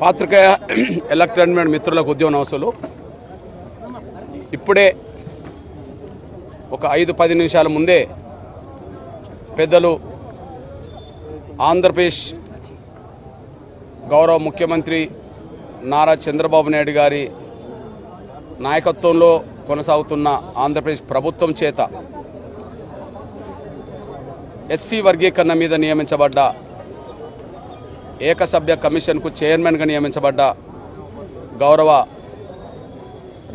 పాత్రికేయ ఎలక్ట్రానిక్ మిత్రులకు ఉద్యోగ నవసలు ఇప్పుడే ఒక ఐదు పది నిమిషాల ముందే పెద్దలు ఆంధ్రప్రదేశ్ గౌరవ ముఖ్యమంత్రి నారా చంద్రబాబు నాయుడు గారి నాయకత్వంలో కొనసాగుతున్న ఆంధ్రప్రదేశ్ ప్రభుత్వం చేత ఎస్సీ వర్గీకరణ మీద నియమించబడ్డ ఏకసభ్య కమిషన్కు చైర్మన్గా నియమించబడ్డ గౌరవ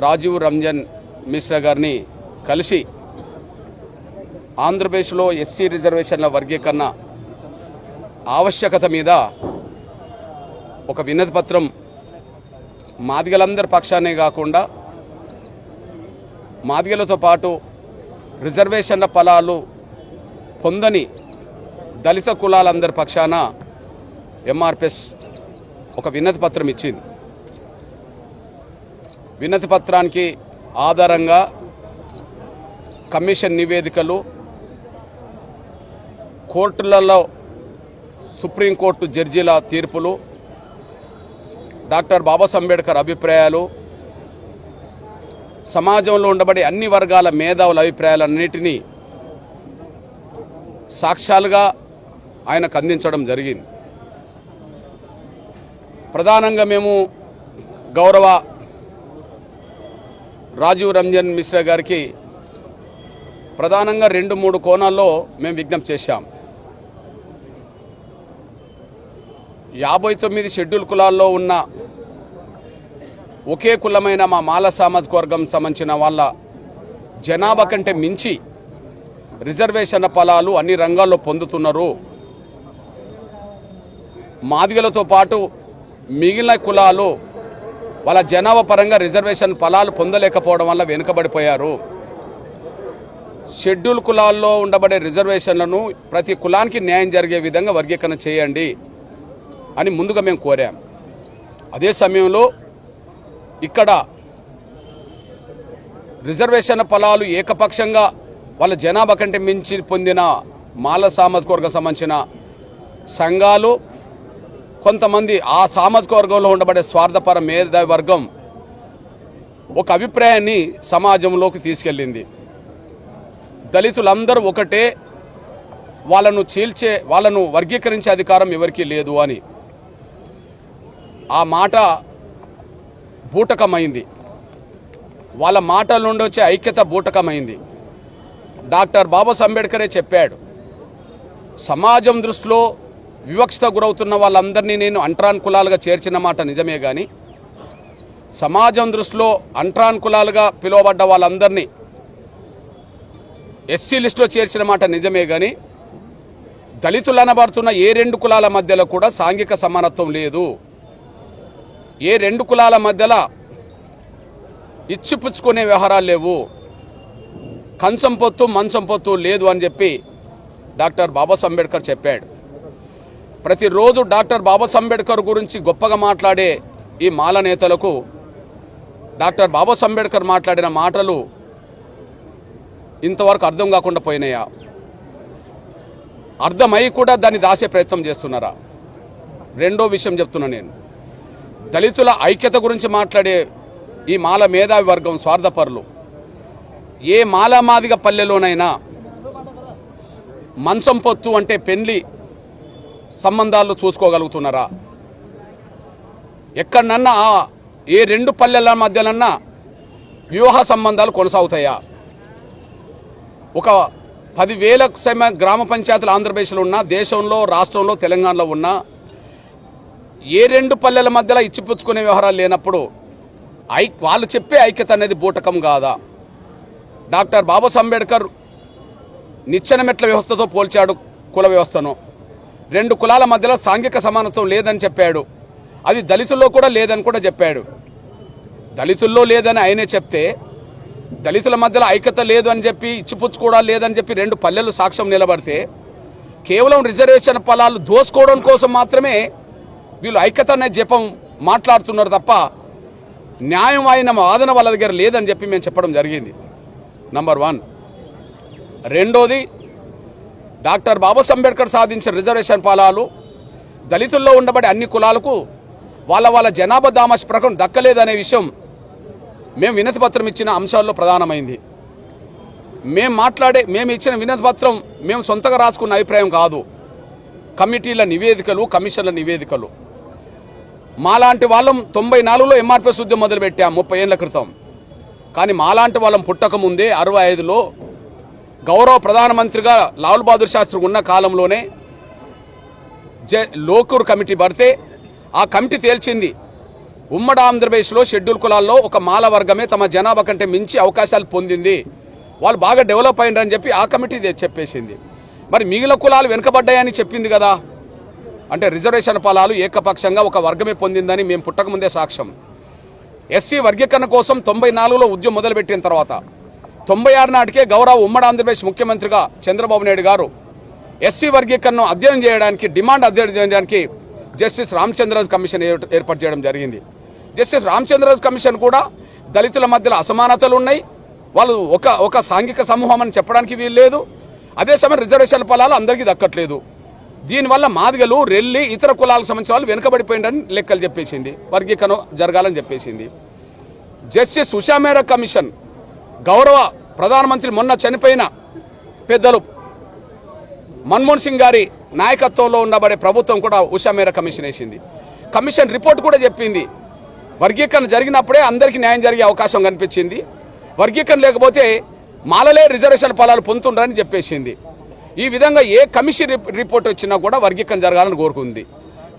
రాజీవ్ రంజన్ మిశ్రా గారిని కలిసి ఆంధ్రప్రదేశ్లో ఎస్సీ రిజర్వేషన్ల వర్గీకరణ ఆవశ్యకత మీద ఒక వినతి పత్రం మాదిగలందరి పక్షానే కాకుండా మాదిగలతో పాటు రిజర్వేషన్ల ఫలాలు పొందని దళిత కులాలందరి పక్షాన ఎంఆర్పిఎస్ ఒక విన్నతి పత్రం ఇచ్చింది. వినతి పత్రానికి ఆధారంగా కమిషన్ నివేదికలు కోర్టులలో సుప్రీంకోర్టు జడ్జీల తీర్పులు డాక్టర్ బాబాస్ అంబేద్కర్ అభిప్రాయాలు సమాజంలో ఉండబడే అన్ని వర్గాల మేధావుల అభిప్రాయాలన్నిటినీ సాక్ష్యాలుగా ఆయనకు అందించడం జరిగింది. ప్రధానంగా మేము గౌరవ రాజీవ్ రంజన్ మిశ్రా గారికి ప్రధానంగా రెండు మూడు కోణాల్లో మేము విజ్ఞప్తి చేశాం. యాభై తొమ్మిది షెడ్యూల్ కులాల్లో ఉన్న ఒకే కులమైన మా మాల సామాజిక వర్గం సంబంధించిన వాళ్ళ జనాభా కంటే మించి రిజర్వేషన్ ఫలాలు అన్ని రంగాల్లో పొందుతున్నారు. మాదిగలతో పాటు మిగిలిన కులాలు వాళ్ళ జనాభా పరంగా రిజర్వేషన్ ఫలాలు పొందలేకపోవడం వల్ల వెనుకబడిపోయారు. షెడ్యూల్ కులాల్లో ఉండబడే రిజర్వేషన్లను ప్రతి కులానికి న్యాయం జరిగే విధంగా వర్గీకరణ చేయండి అని ముందుగా మేము కోరాం. అదే సమయంలో ఇక్కడ రిజర్వేషన్ ఫలాలు ఏకపక్షంగా వాళ్ళ జనాభా కంటే మించి పొందిన మాల సామాజిక వర్గం సంబంధించిన సంఘాలు కొంతమంది ఆ సామాజిక వర్గంలో ఉండబడే స్వార్థపర మేధావి వర్గం ఒక అభిప్రాయాన్ని సమాజంలోకి తీసుకెళ్ళింది. దళితులందరూ ఒకటే వాళ్ళను చీల్చే వాళ్ళను వర్గీకరించే అధికారం ఎవరికీ లేదు అని. ఆ మాట బూటకమైంది. వాళ్ళ మాటల నుండి వచ్చే ఐక్యత బూటకమైంది. డాక్టర్ బాబా అంబేద్కరే చెప్పాడు సమాజం దృష్టిలో వివక్షత గురవుతున్న వాళ్ళందరినీ నేను అంట్రాన్ కులాలుగా చేర్చిన మాట నిజమే కానీ సమాజం దృష్టిలో అంట్రాన్ కులాలుగా పిలువబడ్డ వాళ్ళందరినీ ఎస్సీ లిస్టులో చేర్చిన మాట నిజమే కానీ దళితులు అనబడుతున్న ఏ రెండు కులాల మధ్యలో కూడా సాంఘిక సమానత్వం లేదు. ఏ రెండు కులాల మధ్యలో ఇచ్చిపుచ్చుకునే వ్యవహారాలు లేవు. కంచం పొత్తు మంచం పొత్తు లేదు అని చెప్పి డాక్టర్ బాబాసాహెబ్ అంబేద్కర్ చెప్పాడు. ప్రతిరోజు డాక్టర్ బాబాసాహెబ్ అంబేద్కర్ గురించి గొప్పగా మాట్లాడే ఈ మాల నేతలకు డాక్టర్ బాబాసాహెబ్ అంబేద్కర్ మాట్లాడిన మాటలు ఇంతవరకు అర్థం కాకుండా పోయినాయా? అర్థమై కూడా దాన్ని దాసే ప్రయత్నం చేస్తున్నారా? రెండో విషయం చెప్తున్నా నేను. దళితుల ఐక్యత గురించి మాట్లాడే ఈ మాల మేధావి వర్గం స్వార్థపరులు. ఏ మాల మాదిగ పల్లెలోనైనా మంచం పొత్తు అంటే పెళ్ళి సంబంధాలు చూసుకోగలుగుతున్నారా? ఎక్కడనన్నా ఏ రెండు పల్లెల మధ్యనన్నా వ్యూహ సంబంధాలు కొనసాగుతాయా? ఒక పదివేల సమ గ్రామ పంచాయతీలు ఆంధ్రప్రదేశ్లో ఉన్న దేశంలో రాష్ట్రంలో తెలంగాణలో ఉన్న ఏ రెండు పల్లెల మధ్యలో ఇచ్చిపుచ్చుకునే వ్యవహారాలు లేనప్పుడు ఐ వాళ్ళు చెప్పే ఐక్యత అనేది బూటకం కాదా? డాక్టర్ బాబాసాహెబ్ అంబేద్కర్ నిచ్చెన మెట్ల వ్యవస్థతో పోల్చాడు కుల వ్యవస్థను. రెండు కులాల మధ్యలో సాంఘిక సమానత్వం లేదని చెప్పాడు. అది దళితుల్లో కూడా లేదని కూడా చెప్పాడు. దళితుల్లో లేదని ఆయనే చెప్తే దళితుల మధ్యలో ఐక్యత లేదు అని చెప్పి ఇచ్చిపుచ్చుకోవడాలు లేదని చెప్పి రెండు పల్లెలు సాక్ష్యం నిలబడితే కేవలం రిజర్వేషన్ ఫలాలు దోసుకోవడం కోసం మాత్రమే వీళ్ళు ఐక్యత అనే జపం మాట్లాడుతున్నారు తప్ప న్యాయం అయిన వాదన వాళ్ళ దగ్గర లేదని చెప్పి మేము చెప్పడం జరిగింది. నంబర్ వన్ రెండోది డాక్టర్ బాబాసాహెబ్ అంబేద్కర్ సాధించిన రిజర్వేషన్ ఫలాలు దళితుల్లో ఉండబడే అన్ని కులాలకు వాళ్ళ వాళ్ళ జనాభా దామాష ప్రకటన దక్కలేదనే విషయం మేము వినతిపత్రం ఇచ్చిన అంశాల్లో ప్రధానమైంది. మేము మాట్లాడే మేము ఇచ్చిన వినతిపత్రం మేము సొంతగా రాసుకున్న అభిప్రాయం కాదు. కమిటీల నివేదికలు కమిషన్ల నివేదికలు. మాలాంటి వాళ్ళం తొంభై నాలుగులో ఎంఆర్పిఎస్ ఉద్యమం మొదలుపెట్టాం ముప్పై ఏళ్ళ క్రితం. కానీ మాలాంటి వాళ్ళం పుట్టకముందే అరవై ఐదులో గౌరవ ప్రధానమంత్రిగా లాల్ బహదూర్ శాస్త్రి ఉన్న కాలంలోనే జ లోకూర్ కమిటీ పడితే ఆ కమిటీ తేల్చింది. ఉమ్మడి ఆంధ్రప్రదేశ్లో షెడ్యూల్ కులాల్లో ఒక మాల వర్గమే తమ జనాభా కంటే మించి అవకాశాలు పొందింది. వాళ్ళు బాగా డెవలప్ అయినరని చెప్పి ఆ కమిటీ చెప్పేసింది. మరి మిగిలిన కులాలు వెనుకబడ్డాయని చెప్పింది కదా. అంటే రిజర్వేషన్ ఫలాలు ఏకపక్షంగా ఒక వర్గమే పొందిందని మేము పుట్టకముందే సాక్ష్యం. ఎస్సీ వర్గీకరణ కోసం తొంభై నాలుగులో ఉద్యమం మొదలుపెట్టిన తర్వాత తొంభై ఆరు నాటికే గౌరవ ఉమ్మడి ఆంధ్రప్రదేశ్ ముఖ్యమంత్రిగా చంద్రబాబు నాయుడు గారు ఎస్సీ వర్గీకరణను అధ్యయనం చేయడానికి డిమాండ్ అధ్యయనం చేయడానికి జస్టిస్ రామచంద్రరాజు కమిషన్ ఏర్పాటు చేయడం జరిగింది. జస్టిస్ రామచంద్రరాజు కమిషన్ కూడా దళితుల మధ్యలో అసమానతలు ఉన్నాయి. వాళ్ళు ఒక ఒక సాంఘిక సమూహం అని చెప్పడానికి వీలు లేదు. అదే సమయం రిజర్వేషన్ ఫలాలు అందరికీ దక్కట్లేదు. దీనివల్ల మాదిగలు రెల్లి ఇతర కులాలకు సంబంధించిన వాళ్ళు వెనుకబడిపోయిందని లెక్కలు చెప్పేసింది. వర్గీకరణ జరగాలని చెప్పేసింది. జస్టిస్ ఉషా కమిషన్ గౌరవ ప్రధానమంత్రి మొన్న చనిపోయిన పెద్దలు మన్మోహన్ సింగ్ గారి నాయకత్వంలో ఉండబడే ప్రభుత్వం కూడా ఉషా మేర కమిషన్ వేసింది. కమిషన్ రిపోర్ట్ కూడా చెప్పింది. వర్గీకరణ జరిగినప్పుడే అందరికీ న్యాయం జరిగే అవకాశం కనిపించింది. వర్గీకరణ లేకపోతే మాలలే రిజర్వేషన్ ఫలాలు పొందుతుండ్రని చెప్పేసింది. ఈ విధంగా ఏ కమిషన్ రిప్- రిపోర్ట్ వచ్చినా కూడా వర్గీకరణ జరగాలని కోరుకుంది.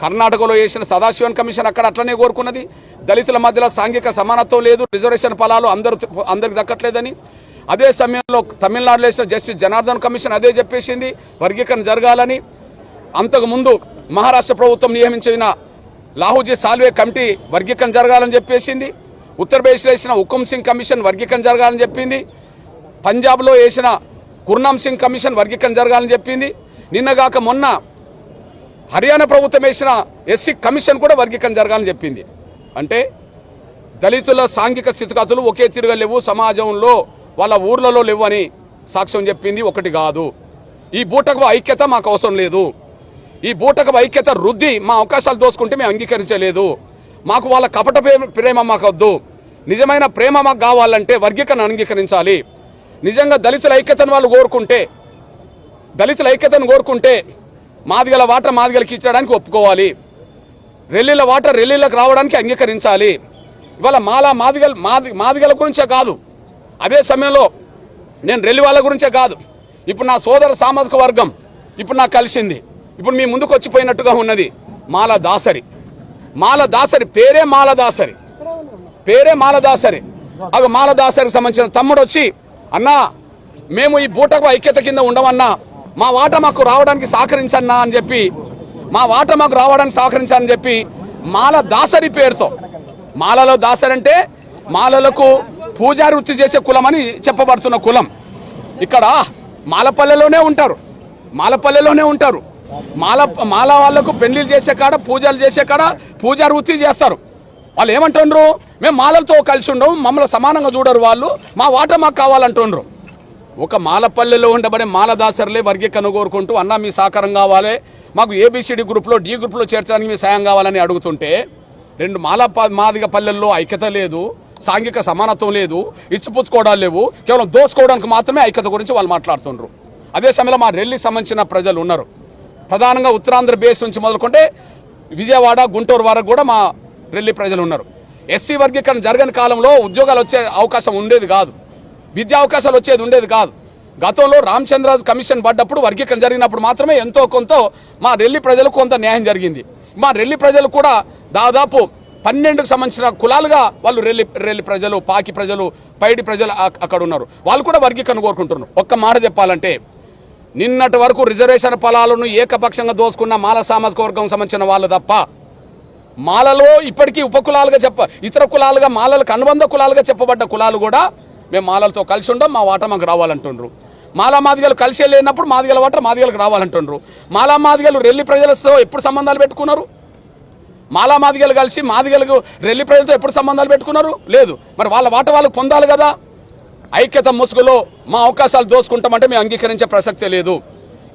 కర్ణాటకలో వేసిన సదాశివన్ కమిషన్ అక్కడ అట్లనే కోరుకున్నది. దళితుల మధ్యలో సాంఘిక సమానత్వం లేదు రిజర్వేషన్ ఫలాలు అందరూ అందరికి దక్కట్లేదని. అదే సమయంలో తమిళనాడులో వేసిన జస్టిస్ జనార్దన్ కమిషన్ అదే చెప్పేసింది వర్గీకరణ జరగాలని. అంతకుముందు మహారాష్ట్ర ప్రభుత్వం నియమించిన లాహూజీ సాల్వే కమిటీ వర్గీకరణ జరగాలని చెప్పేసింది. ఉత్తరప్రదేశ్లో వేసిన హుకుమ్ సింగ్ కమిషన్ వర్గీకరణ జరగాలని చెప్పింది. పంజాబ్లో వేసిన గుర్నామ్ సింగ్ కమిషన్ వర్గీకరణ జరగాలని చెప్పింది. నిన్నగాక మొన్న హర్యానా ప్రభుత్వం వేసిన ఎస్సీ కమిషన్ కూడా వర్గీకరణ జరగాలని చెప్పింది. అంటే దళితుల సాంఘిక స్థితిగతులు ఒకే తిరగలేవు సమాజంలో వాళ్ళ ఊర్లలో లేవు అని సాక్ష్యం చెప్పింది ఒకటి కాదు. ఈ బూటకు ఐక్యత మాకు అవసరం లేదు. ఈ బూటకు ఐక్యత రుద్ది మా అవకాశాలు దోసుకుంటే మేము అంగీకరించలేదు. మాకు వాళ్ళ కపట ప్రేమ మాకు వద్దు నిజమైన ప్రేమ మాకు కావాలంటే వర్గీకరణ అంగీకరించాలి. నిజంగా దళితుల ఐక్యతను వాళ్ళు కోరుకుంటే దళితుల ఐక్యతను కోరుకుంటే మాదిగల వాటర్ మాదిగలకి ఇచ్చడానికి ఒప్పుకోవాలి. రెల్లిల వాటర్ రెల్లిలకు రావడానికి అంగీకరించాలి. ఇవాళ మాలా మాదిగల మాది మాదిగల గురించే కాదు. అదే సమయంలో నేను రెల్లి వాళ్ళ గురించే కాదు. ఇప్పుడు నా సోదర సామాజిక వర్గం ఇప్పుడు నాకు కలిసింది. ఇప్పుడు మీ ముందుకు వచ్చిపోయినట్టుగా ఉన్నది మాల దాసరి. మాల దాసరి పేరే మాల దాసరి. పేరే మాలదాసరి అగ మాలదాసరికి సంబంధించిన తమ్ముడు వచ్చి అన్నా మేము ఈ బూటకు ఐక్యత కింద ఉండమన్నా మా వాట మాకు రావడానికి సహకరించన్నా అని చెప్పి మా వాట మాకు రావడానికి సహకరించాలని చెప్పి మాల దాసరి పేరుతో మాలలో దాసరి అంటే మాలలకు పూజారి వృత్తి చేసే కులం అని చెప్పబడుతున్న కులం. ఇక్కడ మాలపల్లెలోనే ఉంటారు మాలపల్లెలోనే ఉంటారు. మాల మాల వాళ్ళకు పెళ్ళిళ్ళు చేసే కాడ పూజలు చేసే కాడ పూజారి వృత్తి చేస్తారు. వాళ్ళు ఏమంటుండ్రు? మేము మాలలతో కలిసి ఉండవు మమ్మల్ని సమానంగా చూడరు వాళ్ళు మా వాట మాకు కావాలంటుండ్రు. ఒక మాలపల్లెలో ఉండబడే మాలదాసరులే వర్గీకరణ కోరుకుంటూ అన్న మీ సహకారం కావాలి మాకు ఏబిసిడి గ్రూప్లో డి గ్రూప్లో చేర్చడానికి మీ సాయం కావాలని అడుగుతుంటే రెండు మాల మాదిగ పల్లెల్లో ఐక్యత లేదు సాంఘిక సమానత్వం లేదు ఇచ్చిపుచ్చుకోవడాలు లేవు కేవలం దోసుకోవడానికి మాత్రమే ఐక్యత గురించి వాళ్ళు మాట్లాడుతుండ్రు. అదే సమయంలో మా రెల్లికి సంబంధించిన ప్రజలు ఉన్నారు. ప్రధానంగా ఉత్తరాంధ్ర బేస్ నుంచి మొదలుకుంటే విజయవాడ గుంటూరు వరకు కూడా మా రెల్లి ప్రజలు ఉన్నారు. ఎస్సీ వర్గీకరణ జరగని కాలంలో ఉద్యోగాలు వచ్చే అవకాశం ఉండేది కాదు. విద్యా అవకాశాలు వచ్చేది ఉండేది కాదు. గతంలో రామచంద్రరాజు కమిషన్ పడ్డప్పుడు వర్గీకరణ జరిగినప్పుడు మాత్రమే ఎంతో కొంత మా రెల్లి ప్రజలకు కొంత న్యాయం జరిగింది. మా రెల్లి ప్రజలు కూడా దాదాపు పన్నెండుకు సంబంధించిన కులాలుగా వాళ్ళు రెల్లి రెల్లి ప్రజలు పాకి ప్రజలు పైడి ప్రజలు అక్కడ ఉన్నారు. వాళ్ళు కూడా వర్గీకరణ కోరుకుంటున్నారు. ఒక్క మాట చెప్పాలంటే నిన్నటి వరకు రిజర్వేషన్ ఫలాలను ఏకపక్షంగా దోసుకున్న మాల సామాజిక వర్గం సంబంధించిన వాళ్ళు తప్ప మాలలో ఇప్పటికీ ఉపకులాలుగా చెప్ప ఇతర కులాలుగా మాలలకు అనుబంధ కులాలుగా చెప్పబడ్డ కులాలు కూడా మేము మాలలతో కలిసి ఉండం మా వాట మాకు రావాలంటుండ్రు. మాలా మాదిగలు కలిసి లేనప్పుడు మాదిగల వాట మాదిగలకు రావాలంటుండ్రు. మాలా మాదిగలు రెల్లి ప్రజలతో ఎప్పుడు సంబంధాలు పెట్టుకున్నారు? మాలా మాదిగలు కలిసి మాదిగలకు రెల్లి ప్రజలతో ఎప్పుడు సంబంధాలు పెట్టుకున్నారు? లేదు. మరి వాళ్ళ వాట వాళ్ళకు పొందాలి కదా? ఐక్యత ముసుగులో మా అవకాశాలు దోసుకుంటామంటే మేము అంగీకరించే ప్రసక్తే లేదు.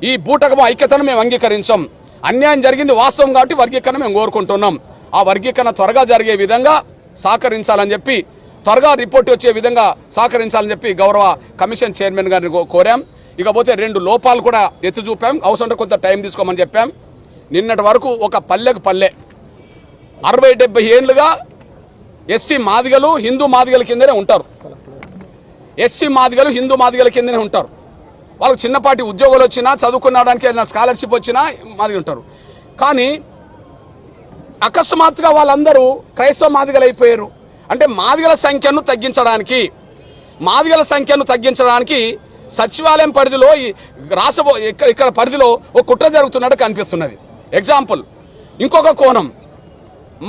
ఈ బూటకము ఐక్యతను మేము అంగీకరించాం. అన్యాయం జరిగింది వాస్తవం కాబట్టి వర్గీకరణ మేము కోరుకుంటున్నాం. ఆ వర్గీకరణ త్వరగా జరిగే విధంగా సహకరించాలని చెప్పి త్వరగా రిపోర్ట్ వచ్చే విధంగా సహకరించాలని చెప్పి గౌరవ కమిషన్ చైర్మన్ గారిని కోరాం. ఇకపోతే రెండు లోపాలు కూడా ఎత్తి చూపాం. అవసరం కొంత టైం తీసుకోమని చెప్పాం. నిన్నటి వరకు ఒక పల్లెకు పల్లె. అరవై డెబ్బై ఏళ్ళుగా ఎస్సీ మాదిగలు హిందూ మాదిగల కిందనే ఉంటారు. ఎస్సీ మాదిగలు హిందూ మాదిగల కిందనే ఉంటారు. వాళ్ళకి చిన్నపాటి ఉద్యోగాలు వచ్చినా చదువుకున్నడానికి ఏదైనా స్కాలర్షిప్ వచ్చినా మాదిగ ఉంటారు. కానీ అకస్మాత్తుగా వాళ్ళందరూ క్రైస్తవ మాదిగలు అయిపోయారు. అంటే మాదిగల సంఖ్యను తగ్గించడానికి మాదిగల సంఖ్యను తగ్గించడానికి సచివాలయం పరిధిలో ఈ రాష్ట్ర ఇక్కడ ఇక్కడ పరిధిలో ఒక కుట్ర జరుగుతున్నట్టు కనిపిస్తున్నది. ఎగ్జాంపుల్ ఇంకొక కోణం.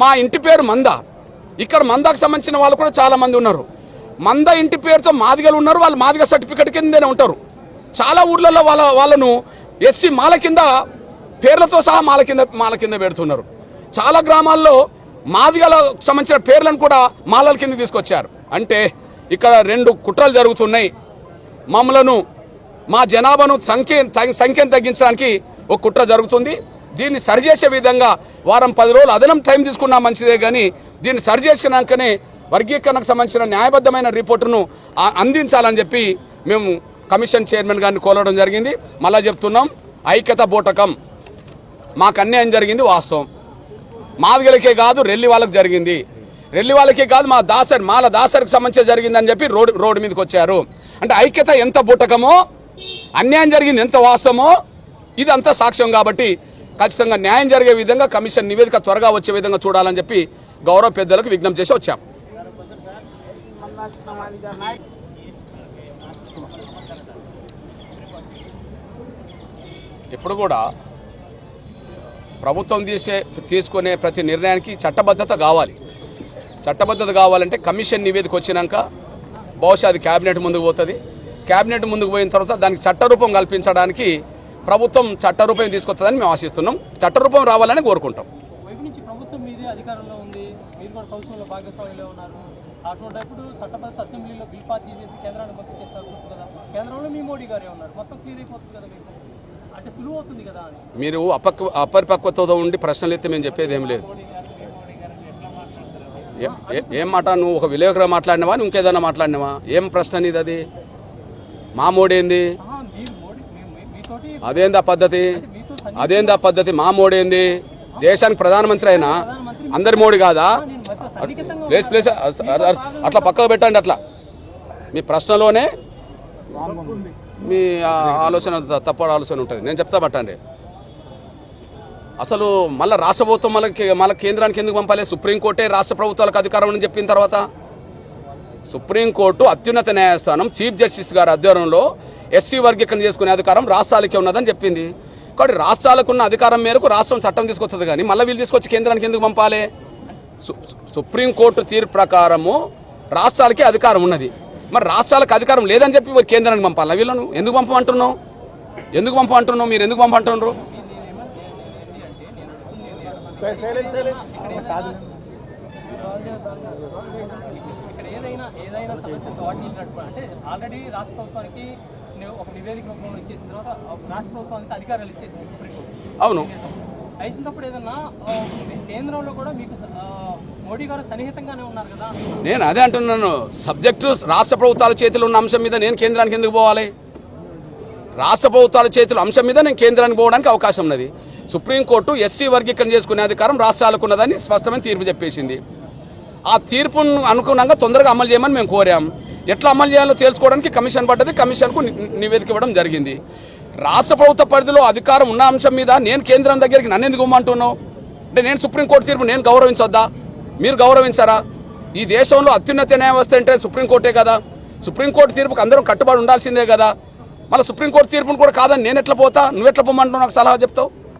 మా ఇంటి పేరు మంద. ఇక్కడ మందకు సంబంధించిన వాళ్ళు కూడా చాలామంది ఉన్నారు. మంద ఇంటి పేరుతో మాదిగలు ఉన్నారు వాళ్ళు మాదిగ సర్టిఫికెట్ కిందనే ఉంటారు. చాలా ఊర్లలో వాళ్ళ వాళ్ళను ఎస్సీ మాల కింద పేర్లతో సహా మాల కింద మాల కింద పెడుతున్నారు. చాలా గ్రామాల్లో మాదిగలకు సంబంధించిన పేర్లను కూడా మాలల కింద తీసుకొచ్చారు. అంటే ఇక్కడ రెండు కుట్రలు జరుగుతున్నాయి. మమ్మలను మా జనాభాను సంఖ్య తగ్- సంఖ్యను తగ్గించడానికి ఒక కుట్ర జరుగుతుంది. దీన్ని సరిచేసే విధంగా వారం పది రోజులు అదనం టైం తీసుకున్నా మంచిదే కానీ దీన్ని సరిచేసినాకనే వర్గీకరణకు సంబంధించిన న్యాయబద్ధమైన రిపోర్టును అందించాలని చెప్పి మేము కమిషన్ చైర్మన్ గారిని కోరడం జరిగింది. మళ్ళా చెప్తున్నాం ఐక్యత బూటకం. మాకు అన్యాయం జరిగింది వాస్తవం. మాదిగలకే కాదు రెల్లి వాళ్ళకి జరిగింది. రెల్లి వాళ్ళకే కాదు మా దాసరి మాల దాసరికి సంబంధించి జరిగిందని చెప్పి రోడ్డు రోడ్డు మీదకి వచ్చారు. అంటే ఐక్యత ఎంత బుట్టకమో అన్యాయం జరిగింది ఎంత వాస్తవమో ఇదంతా సాక్ష్యం కాబట్టి ఖచ్చితంగా న్యాయం జరిగే విధంగా కమిషన్ నివేదిక త్వరగా వచ్చే విధంగా చూడాలని చెప్పి గౌరవ పెద్దలకు విజ్ఞప్తి చేసి వచ్చాం. ఇప్పుడు కూడా ప్రభుత్వం తీసే తీసుకునే ప్రతి నిర్ణయానికి చట్టబద్ధత కావాలి. చట్టబద్ధత కావాలంటే కమిషన్ నివేదిక వచ్చినాక బహుశా అది క్యాబినెట్ ముందుకు పోతుంది. క్యాబినెట్ ముందుకు పోయిన తర్వాత దానికి చట్టరూపం కల్పించడానికి ప్రభుత్వం చట్టరూపం తీసుకొస్తుందని మేము ఆశిస్తున్నాం. చట్టరూపం రావాలని కోరుకుంటాం. అసెంబ్లీలో బిల్ పాస్ చేసి కేంద్రాన్ని పంపించేస్తారు. కదా కేంద్రంలో మీ మోడీ గారే ఉన్నారు. మొత్తం క్లియర్ అయిపోతుంది కదా మీకు? మీరు అపక్వ అపరిపక్వతతో ఉండి ప్రశ్నలు ఎత్తే మేము చెప్పేది ఏం లేదు. ఏ- మాట? నువ్వు ఒక విలేకరు మాట్లాడినవా? నువ్వు ఇంకేదైనా మాట్లాడినవా? ఏం ప్రశ్న నీది అది? మా మోడేంది అదేందా పద్ధతి? అదేందా పద్ధతి? మా మోడేంది దేశానికి ప్రధానమంత్రి అయినా? అందరి మోడీ కాదా? ప్లేస్ ప్లేస్ అట్లా పక్కకు పెట్టండి అట్లా. మీ ప్రశ్నలోనే మీ ఆలోచన తప్ప తప్పుడు ఆలోచన ఉంటుంది. నేను చెప్తా పట్టండి. అసలు మళ్ళీ రాష్ట్ర ప్రభుత్వం మళ్ళీ మళ్ళీ కేంద్రానికి ఎందుకు పంపాలి? సుప్రీంకోర్టే రాష్ట్ర ప్రభుత్వాలకు అధికారం అని చెప్పిన తర్వాత సుప్రీంకోర్టు అత్యున్నత న్యాయస్థానం చీఫ్ జస్టిస్ గారి ఆధ్వర్యంలో ఎస్సీ వర్గీకరణ చేసుకునే అధికారం రాష్ట్రాలకే ఉన్నదని చెప్పింది. కాబట్టి రాష్ట్రాలకు ఉన్న అధికారం మేరకు రాష్ట్రం చట్టం తీసుకొస్తుంది కానీ మళ్ళీ వీళ్ళు తీసుకొచ్చి కేంద్రానికి ఎందుకు పంపాలి? సు- సుప్రీంకోర్టు తీర్పు ప్రకారము రాష్ట్రాలకే అధికారం ఉన్నది. మరి రాష్ట్రాలకు అధికారం లేదని చెప్పి మరి కేంద్రానికి పంపాలా వీళ్ళను? ఎందుకు పంపమంటున్నావు? ఎందుకు పంపమంటున్నావు? మీరు ఎందుకు పంపమంటున్నారు? ఇక్కడ ఏదైనా ఏదైనా సమస్య వాటిని నడుపు అంటే ఆల్రెడీ రాష్ట్ర ప్రభుత్వానికి ఒక నివేదిక రూపంలో ఇచ్చేసిన తర్వాత రాష్ట్ర ప్రభుత్వానికి అధికారాలు ఇచ్చేసింది సుప్రీంకోర్టు అవును. అయినప్పుడు ఏదన్నా కేంద్రంలో కూడా మీకు నేను అదే అంటున్నాను. సబ్జెక్టు రాష్ట్ర ప్రభుత్వాల చేతిలో ఉన్న అంశం మీద నేను కేంద్రానికి ఎందుకు పోవాలి? రాష్ట్ర ప్రభుత్వాల చేతుల అంశం మీద నేను కేంద్రానికి పోవడానికి అవకాశం ఉన్నది. సుప్రీంకోర్టు ఎస్సీ వర్గీకరణ చేసుకునే అధికారం రాష్ట్రాలకు ఉన్నదని స్పష్టమైన తీర్పు చెప్పేసింది. ఆ తీర్పును అనుగుణంగా తొందరగా అమలు చేయమని మేము కోరాం. ఎట్లా అమలు చేయాలో తెలుసుకోవడానికి కమిషన్ పడ్డది కమిషన్కు నివేదిక ఇవ్వడం జరిగింది. రాష్ట్ర ప్రభుత్వ పరిధిలో అధికారం ఉన్న అంశం మీద నేను కేంద్రం దగ్గరికి నన్ను ఎందుకు ఇవ్వమంటున్నావు? అంటే నేను సుప్రీంకోర్టు తీర్పు నేను గౌరవించొద్దా? మీరు గౌరవించారా? ఈ దేశంలో అత్యున్నత న్యాయ వ్యవస్థ అంటే సుప్రీంకోర్టే కదా. సుప్రీంకోర్టు తీర్పుకు అందరం కట్టుబడి ఉండాల్సిందే కదా. మళ్ళీ సుప్రీంకోర్టు తీర్పును కూడా కాదని నేను ఎట్లా పోతా? నువ్వు ఎట్లా పోమంటున్నావు నాకు సలహా చెప్తావు.